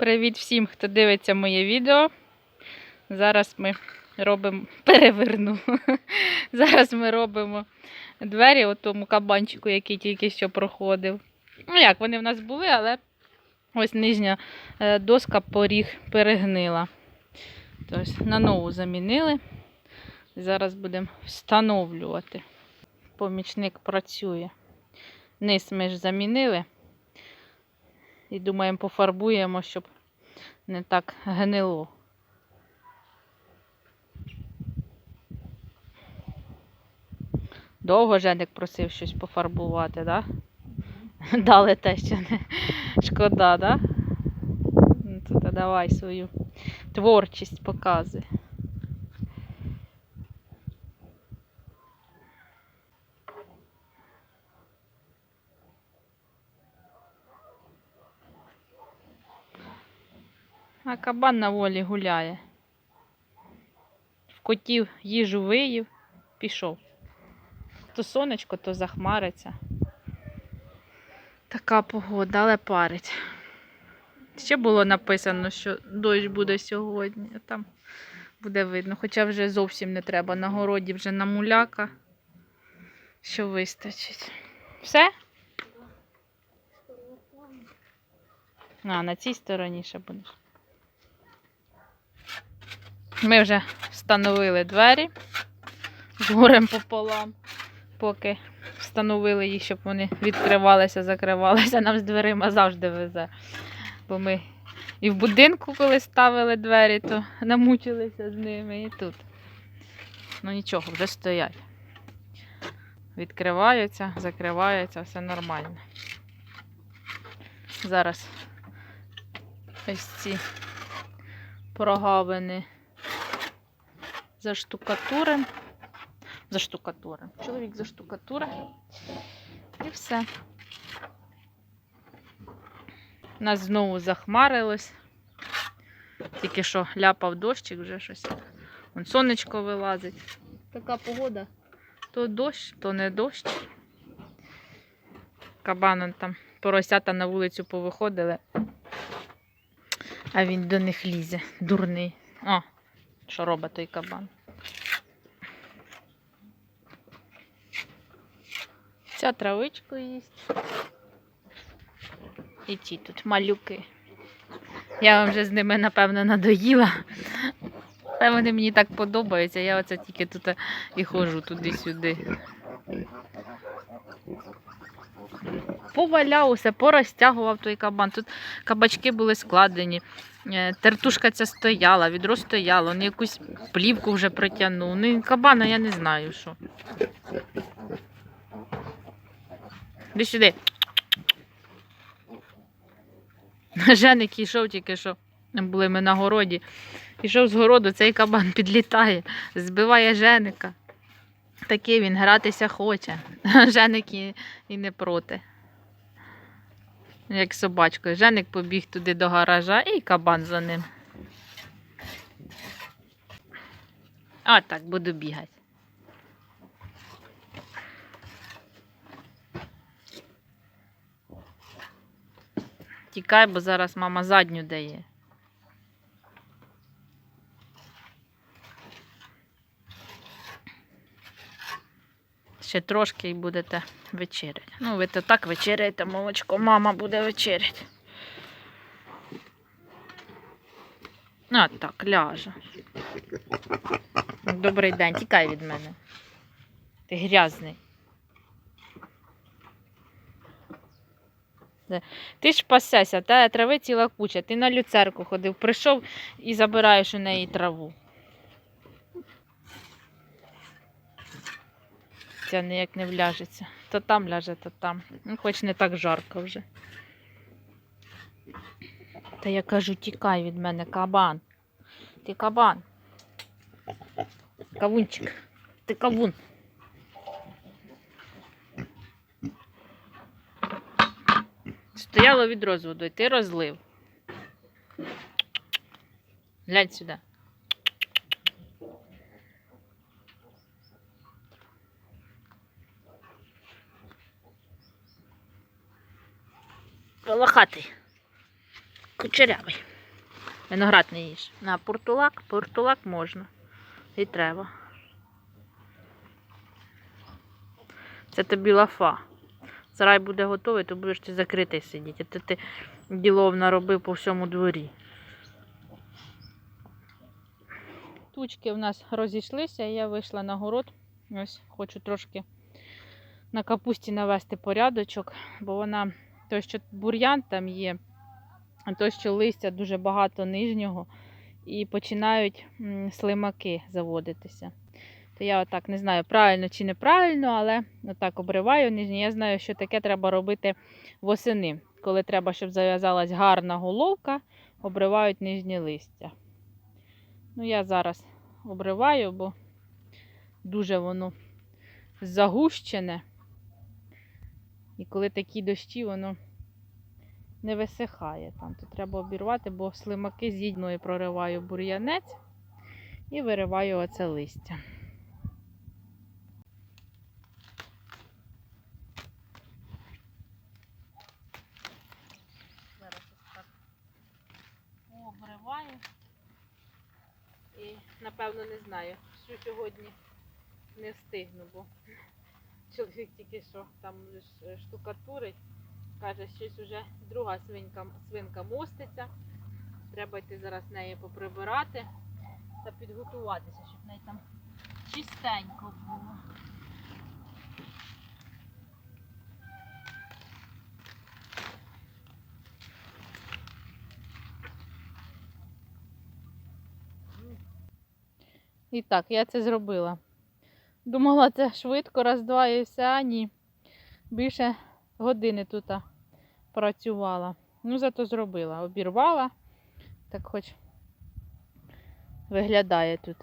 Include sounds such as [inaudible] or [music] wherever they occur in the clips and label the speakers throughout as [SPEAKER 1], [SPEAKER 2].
[SPEAKER 1] Привіт всім, хто дивиться моє відео. Зараз ми робимо [laughs] переверну. Зараз ми робимо двері у тому кабанчику, який тільки що проходив. Ну як, вони в нас були, але ось нижня е, доска поріг перегнила. Тобто на нову замінили. Зараз будемо встановлювати. Помічник працює. Низ ми ж замінили. І думаємо, пофарбуємо, щоб не так гнило. Довго Женик просив щось пофарбувати, так? Да? Дали те, що не шкода, так? Да? Ну, давай свою творчість показуй. А кабан на волі гуляє. В котів їжу виїв, пішов. То сонечко, то захмариться. Така погода, але парить. Ще було написано, що дощ буде сьогодні, там буде видно. Хоча вже зовсім не треба. На городі вже намуляка, що вистачить. Все? А, на цій стороні ще будеш. Ми вже встановили двері з горем пополам, поки встановили їх, щоб вони відкривалися, закривалися. Нам з дверима завжди везе. Бо ми і в будинку, коли ставили двері, то намучилися з ними і тут. Ну нічого, вже стоять. Відкриваються, закриваються, все нормально. Зараз ось ці прогавини заштукатурим. Заштукатурим. Чоловік заштукатури. І все. Нас знову захмарилось. Тільки що ляпав дощик, вже щось. Вон сонечко вилазить. Така погода. То дощ, то не дощ. Кабан там поросята на вулицю повиходили. А він до них лізе. Дурний. О, що робить той кабан. Ця травичку їсть. І ті тут малюки. Я вам вже з ними, напевно, надоїла. Але вони мені так подобаються. Я оце тільки тут і ходжу туди-сюди. Повалявся, порозтягував той кабан. Тут кабачки були складені. Е, Тертушка ця стояла, відро стояло, ну якусь плівку вже притягнув. Ну, кабана я не знаю що. Іди сюди. Женик йшов тільки що. Були ми на городі. Пішов з городу, цей кабан [laughs] підлітає, збиває женика. Такий він гратися хоче. [laughs] Женик і не проти. Як собачкою. Женик побіг туди до гаража і кабан за ним. А так буду бігати. Тікай, бо зараз мама задню дає. Ще трошки і будете вечеряти. Ну, ви то так вечеряєте, молочко, мама буде вечеряти. А, так, ляже. Добрий день, тікай від мене. Ти грязний. Ти ж пасешся, та трави ціла куча. Ти на люцерку ходив, прийшов і забираєш у неї траву. Ця ніяк не вляжеться. То там ляже, то там. Ну, хоч не так жарко вже. Та я кажу, тікай від мене, кабан. Ти кабан. Кавунчик. Ти кавун. Стояло відро з водою, ти розлив. Глянь сюди. Волохатий. Кучерявий. Виноград не їж. На портулак, портулак можна. І треба. Це тобі лафа. Сарай буде готовий, то будеш ти закритий сидіти. То ти ділов наробив по всьому дворі. Тучки в нас розійшлися, я вийшла на город. Ось хочу трошки на капусті навести порядочок, бо вона то, що бур'ян там є, то, що листя дуже багато нижнього, і починають слимаки заводитися. То я отак не знаю, правильно чи неправильно, але отак обриваю нижні. Я знаю, що таке треба робити восени. Коли треба, щоб зав'язалась гарна головка, обривають нижнє листя. Ну, я зараз обриваю, бо дуже воно загущене. І коли такі дощі, воно не висихає. Там то треба обірвати, бо слимаки з прориваю бур'янець і вириваю оце листя. Обриваю. І напевно не знаю, що сьогодні не встигну, бо чоловік тільки що там штукатурить. Каже, щось уже друга свинка, свинка моститься. Треба йти зараз неї поприбирати та підготуватися, щоб в неї там чистенько було. І так, я це зробила. Думала, це швидко, раз-два і все, а ні. Більше години тут працювала. Ну, зато зробила. Обірвала. Так хоч виглядає тут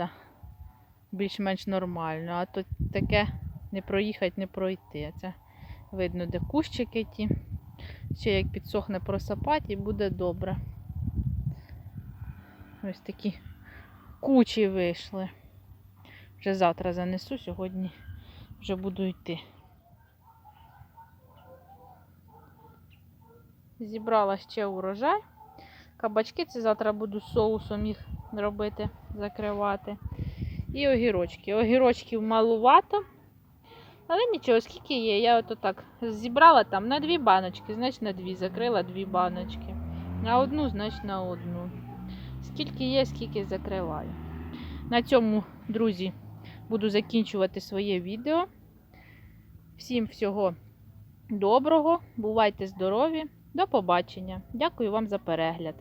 [SPEAKER 1] більш-менш нормально. А тут таке не проїхати, не пройти. Це видно, де кущики ті. Ще як підсохне просапати і буде добре. Ось такі кучі вийшли. Вже завтра занесу, сьогодні вже буду йти. Зібрала ще урожай. Кабачки це завтра буду соусом їх робити, закривати. І огірочки. Огірочків малувато. Але нічого, скільки є. Я от так зібрала там на дві баночки, значить на дві, закрила дві баночки. На одну, значить на одну. Скільки є, скільки закриваю. На цьому, друзі, буду закінчувати своє відео. Всім всього доброго, бувайте здорові! До побачення. Дякую вам за перегляд.